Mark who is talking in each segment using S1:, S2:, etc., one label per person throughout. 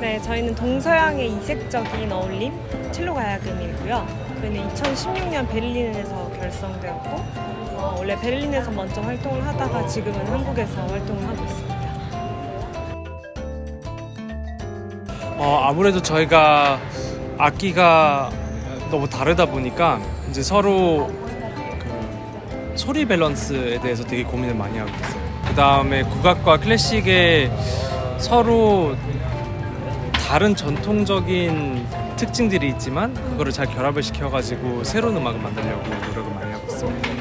S1: 네, 저희는 동서양의 이색적인 어울림 첼로 가야금이고요. 저희는 2016년 베를린에서 결성되었고 어, 원래 베를린에서 먼저 활동을 하다가 지금은 한국에서 활동을 하고 있습니다.
S2: 어, 아무래도 저희가 악기가 너무 다르다 보니까 이제 서로 그 소리 밸런스에 대해서 되게 고민을 많이 하고 있어요. 그 다음에 국악과 클래식의 서로 다른 전통적인 특징들이 있지만 그거를 잘 결합을 시켜가지고 새로운 음악을 만들려고 노력을 많이 하고 있습니다.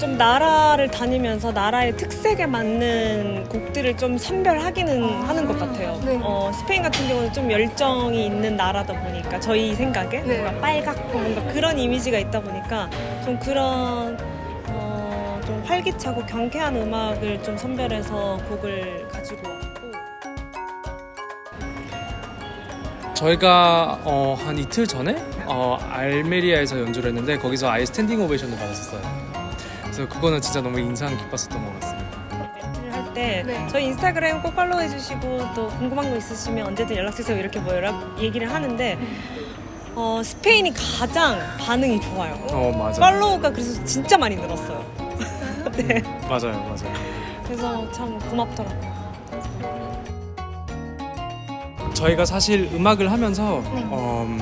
S1: 좀 나라를 다니면서 나라의 특색에 맞는 곡들을 좀 선별하기는 하는 것 같아요.
S3: 네.
S1: 어, 스페인 같은 경우는 좀 열정이 있는 나라다 보니까 저희 생각에
S3: 네.
S1: 뭔가 빨갛고 뭔가 그런 이미지가 있다 보니까 좀 그런 어, 좀 활기차고 경쾌한 음악을 좀 선별해서 곡을 가지고 왔고
S2: 저희가 어, 한 이틀 전에 어, 알메리아에서 연주를 했는데 거기서 아예 스탠딩 오베이션을 받았었어요. 그래서 그거는 진짜 너무 인상 깊었었던 것 같습니다.
S1: 때
S3: 네.
S1: 저희 인스타그램 꼭 팔로우 해주시고 또 궁금한 거 있으시면 언제든 연락 주세요 이렇게 뭐 연락 얘기를 하는데 어, 스페인이 가장 반응이 좋아요.
S2: 어 맞아.
S1: 팔로우가 그래서 진짜 많이 늘었어요. 네.
S2: 맞아요, 맞아요.
S1: 그래서 참 고맙더라고요.
S2: 저희가 사실 음악을 하면서
S3: 네.
S2: 음,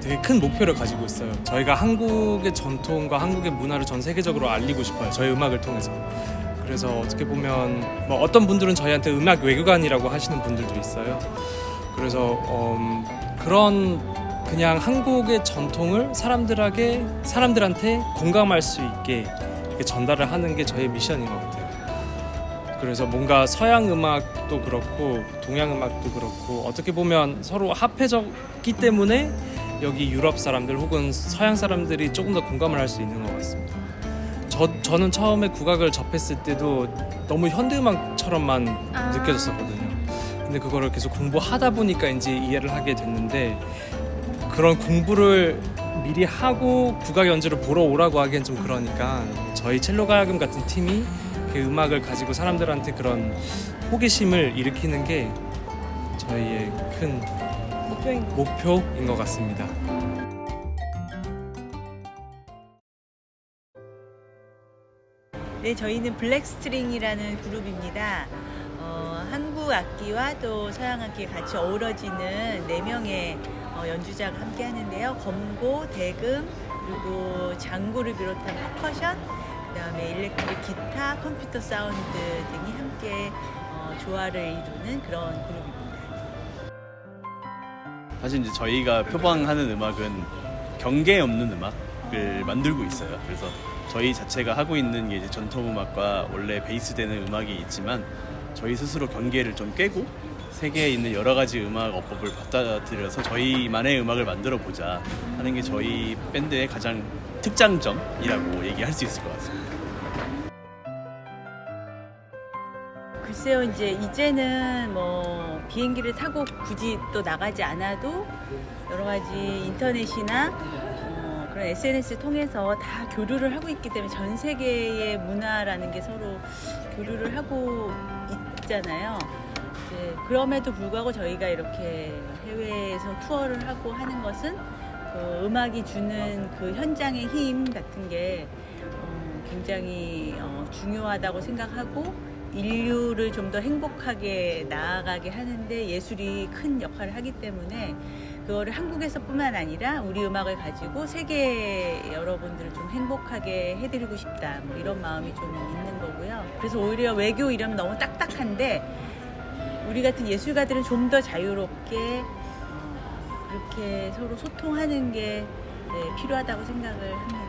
S2: 되게 큰 목표를 가지고 있어요. 저희가 한국의 전통과 한국의 문화를 전 세계적으로 알리고 싶어요. 저희 음악을 통해서. 그래서 어떻게 보면 뭐 어떤 분들은 저희한테 음악 외교관이라고 하시는 분들도 있어요. 그래서 음, 그런 그냥 한국의 전통을 사람들에게 사람들한테 공감할 수 있게 전달을 하는 게 저의 미션인 것 같아요. 그래서 뭔가 서양 음악도 그렇고 동양 음악도 그렇고 어떻게 보면 서로 합해졌기 때문에 여기 유럽 사람들 혹은 서양 사람들이 조금 더 공감을 할 수 있는 것 같습니다. 저 저는 처음에 국악을 접했을 때도 너무 현대 음악처럼만
S3: 아.
S2: 느껴졌었거든요. 근데 그거를 계속 공부하다 보니까 이제 이해를 하게 됐는데 그런 공부를 미리 하고 국악 연주를 보러 오라고 하기엔 좀 그러니까 저희 첼로 가야금 같은 팀이 그 음악을 가지고 사람들한테 그런 호기심을 일으키는 게 저희의 큰
S1: 목표인 거.
S2: 목표인 것 같습니다.
S4: 네, 저희는 블랙스트링이라는 그룹입니다. 어, 한국 악기와 또 서양 악기 같이 어우러지는 네 명의 어, 연주자가 함께 하는데요. 검고, 대금, 그리고 장구를 비롯한 퍼커션, 그 다음에 일렉트릭 기타, 컴퓨터 사운드 등이 함께 어, 조화를 이루는 그런 그룹입니다.
S5: 사실 이제 저희가 표방하는 음악은 경계 없는 음악을 만들고 있어요. 그래서 저희 자체가 하고 있는 게 이제 전통 음악과 원래 베이스되는 음악이 있지만 저희 스스로 경계를 좀 깨고 세계에 있는 여러 가지 음악 어법을 받아들여서 저희만의 음악을 만들어 보자 하는 게 저희 밴드의 가장 특장점이라고 얘기할 수 있을 것 같습니다.
S4: 글쎄요, 이제 이제는 뭐 비행기를 타고 굳이 또 나가지 않아도 여러 가지 인터넷이나 어, 그런 SNS 통해서 다 교류를 하고 있기 때문에 전 세계의 문화라는 게 서로 교류를 하고 있잖아요. 이제 그럼에도 불구하고 저희가 이렇게 해외에서 투어를 하고 하는 것은 그 음악이 주는 그 현장의 힘 같은 게 어, 굉장히 어, 중요하다고 생각하고 인류를 좀 더 행복하게 나아가게 하는데 예술이 큰 역할을 하기 때문에 그거를 한국에서뿐만 아니라 우리 음악을 가지고 세계 여러분들을 좀 행복하게 해드리고 싶다 뭐 이런 마음이 좀 있는 거고요. 그래서 오히려 외교 이러면 너무 딱딱한데 우리 같은 예술가들은 좀 더 자유롭게 어, 그렇게 서로 소통하는 게 네, 필요하다고 생각을 합니다.